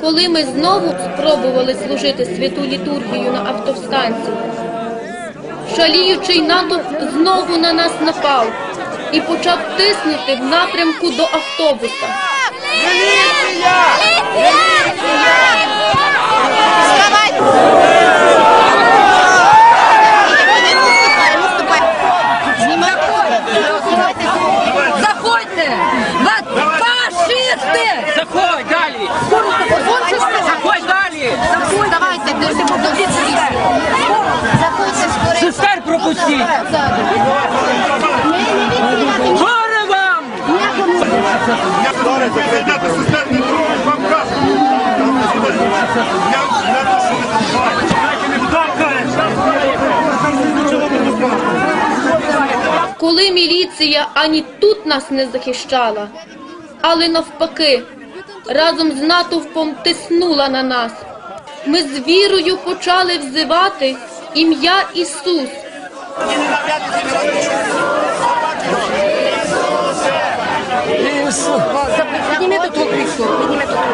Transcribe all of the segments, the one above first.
Коли ми знову спробували служити святу літургію на автостанції, шаліючий натовп знову на нас напав і почав тиснути в напрямку до автобуса. Заходьте! Ви Фашисти! Заходь далі! Заходь далі! Давайте, дивіться, Заходьте скорее. Сестер пропустіть! Горе вам! Зараз ви зайдете системні дороги, вам кажуть. Я не то, що ви там Коли міліція ані тут нас не захищала, але навпаки, разом з натовпом тиснула на нас. Ми з вірою почали взивати ім'я Ісус. Підніме до двох віксу, підніме до двох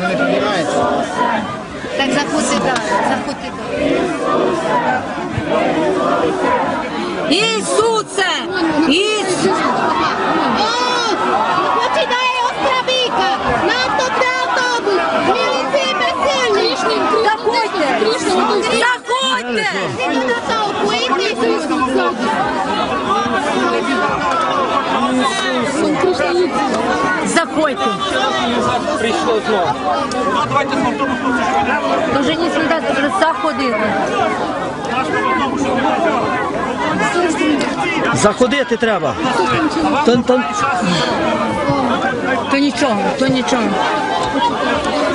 Ми не піднімається. Так, заходьте, так, заходьте. Ісусе! Ісусе! Заходьте. Прийшло знову. Дуже не сюди до лица ходили. Заходити треба. То нічого, то нічого.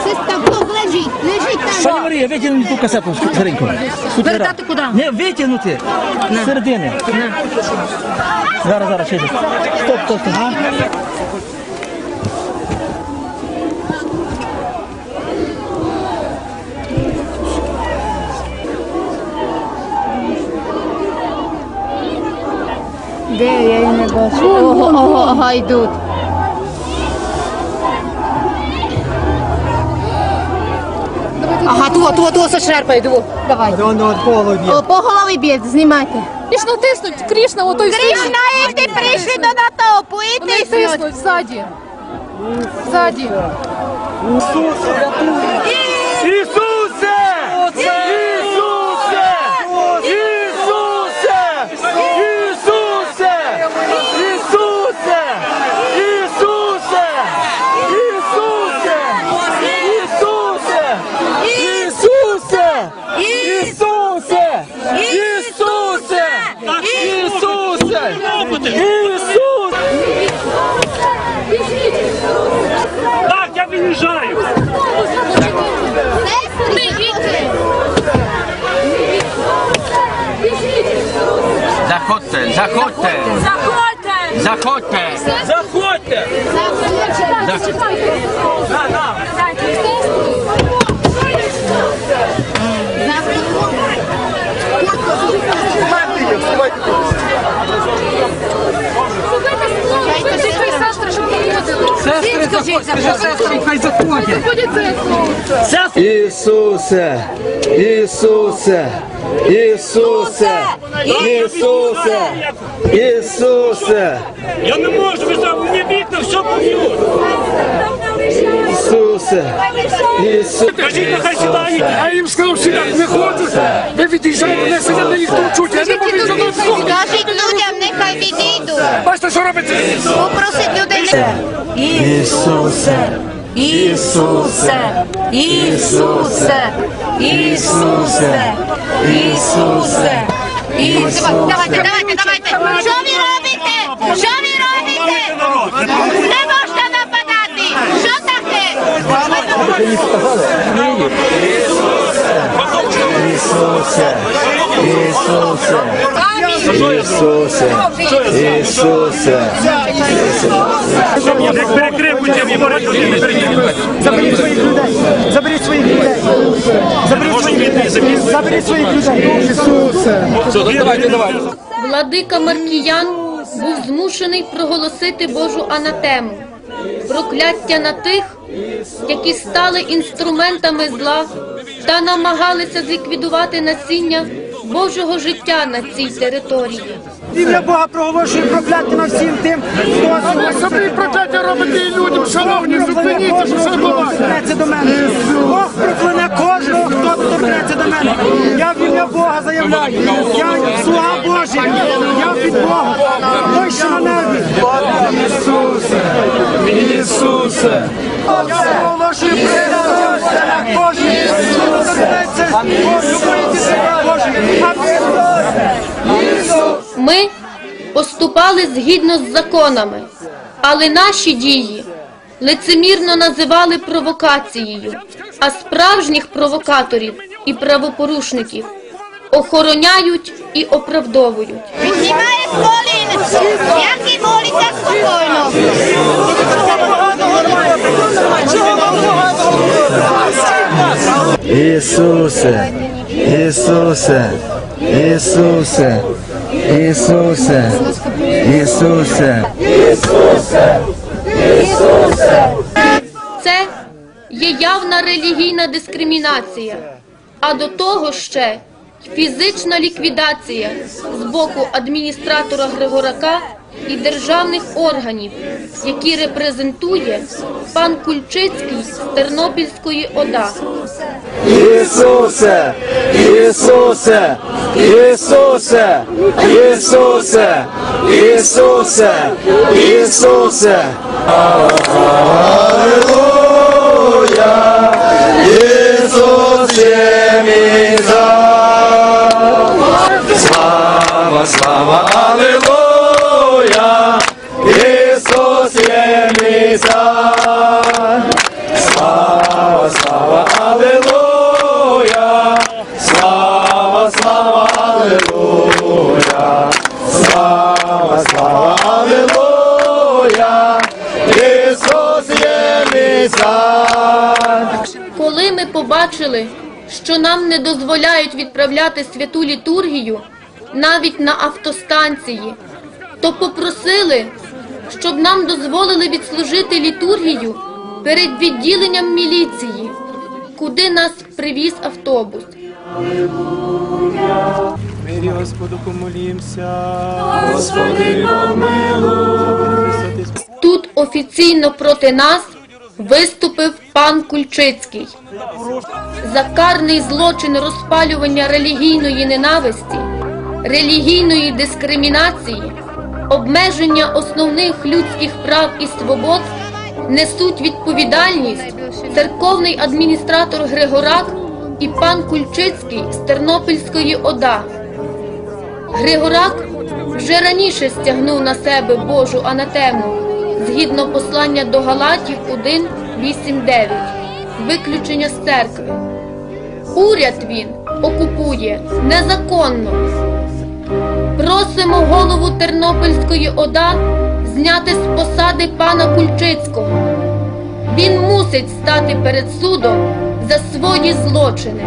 Сестра, лежить, лежить там! Пані Марія, витягнути ту касету стареньку. Вертати куди? Не, витягнути. З середини. Зараз, зараз, ще. ще. Стоп, стоп, стоп. Де я її не бачу? Ого, ого, ага, йдуть. Ту, ту, ту, зашерпай, ту. Давай. О, по голові б'є, знімайте. Крішну тиснуть, Крішна, ото й Кришна, і ти прийшли до натовпу, і Вони ти тиснуть ззаді. Ззаді. Ісус, рятуй! Ісусе! Заходьте! Заходьте! Заходьте. Сестри, заходьте, сестри, хай заходять! Ісусе! Ісусе! Ісусе! Ісусе! Ісусе! Я не можу, ви мені вікна, все поб'ють. Ісусе! Ісусе! Кажіть, нехай сідають. А їм сказав, що я не хочу. Ви від'їжджаєте, не сидять, ніхто чуть. Я не можу за нас слухати. Скажіть людям, нехай відійдуть. Бачите, що робиться? Попросить людей не... Ісусе! Ісусе! Ісусе! Ісусе! Ісусе! Ісусе! Давайте, давайте, давайте. Що ви робите? Що ви робите? Не можна нападати. Що таке? Ісусе! Ісусе! Ісусе! Ісусе! Як перекрикуйте, не. Заберіть своїх людей. Заберіть своїх людей. Заберіть Можуть своїх людей. запізно. Заберіть своїх людей. Ісусе. Давайте, давайте. Владика Маркіян був змушений проголосити Божу анатему. прокляття на тих, які стали інструментами зла та намагалися зліквідувати насіння Божого життя на цій території. Ім'я Бога проголошує прокляття на всім тим, хто Ви собі прокляття робите і людям, шановні, зупиніться, що відбувається. торкнеться до мене. Бог прокляне кожного, хто торкнеться до мене. Я в ім'я Бога заявляю. Я слуга Божий. Я під Богом. Той, що на небі. Ісусе, Ісусе, Я проголошую прокляття на кожного, хто торкнеться Божий. Ми поступали згідно з законами, але наші дії лицемірно називали провокацією, а справжніх провокаторів і правопорушників охороняють і оправдовують. Знімає колін. Як і молиться спокійно. Ісусе, Ісусе, Ісусе, Ісусе, Ісусе. Це є явна релігійна дискримінація, а до того ще фізична ліквідація з боку адміністратора Григорака і державних органів, які репрезентує пан Кульчицький з Тернопільської ОДА. Ісусе, Ісусе, Ісусе, Ісусе, Ісусе, Ісусе. Аллилуйя, Ісус є мій. Слава, слава, Коли ми побачили, що нам не дозволяють відправляти святу літургію навіть на автостанції, то попросили, щоб нам дозволили відслужити літургію перед відділенням міліції, куди нас привіз автобус. Мирі Господу помолімся. Тут офіційно проти нас виступив пан Кульчицький. За карний злочин розпалювання релігійної ненависті, релігійної дискримінації, обмеження основних людських прав і свобод несуть відповідальність церковний адміністратор Григорак і пан Кульчицький з Тернопільської ОДА. Григорак вже раніше стягнув на себе Божу анатему згідно послання до Галатів 1, 8, 9, виключення з церкви. Уряд він окупує незаконно. Просимо голову Тернопільської ОДА зняти з посади пана Кульчицького. Він мусить стати перед судом за свої злочини.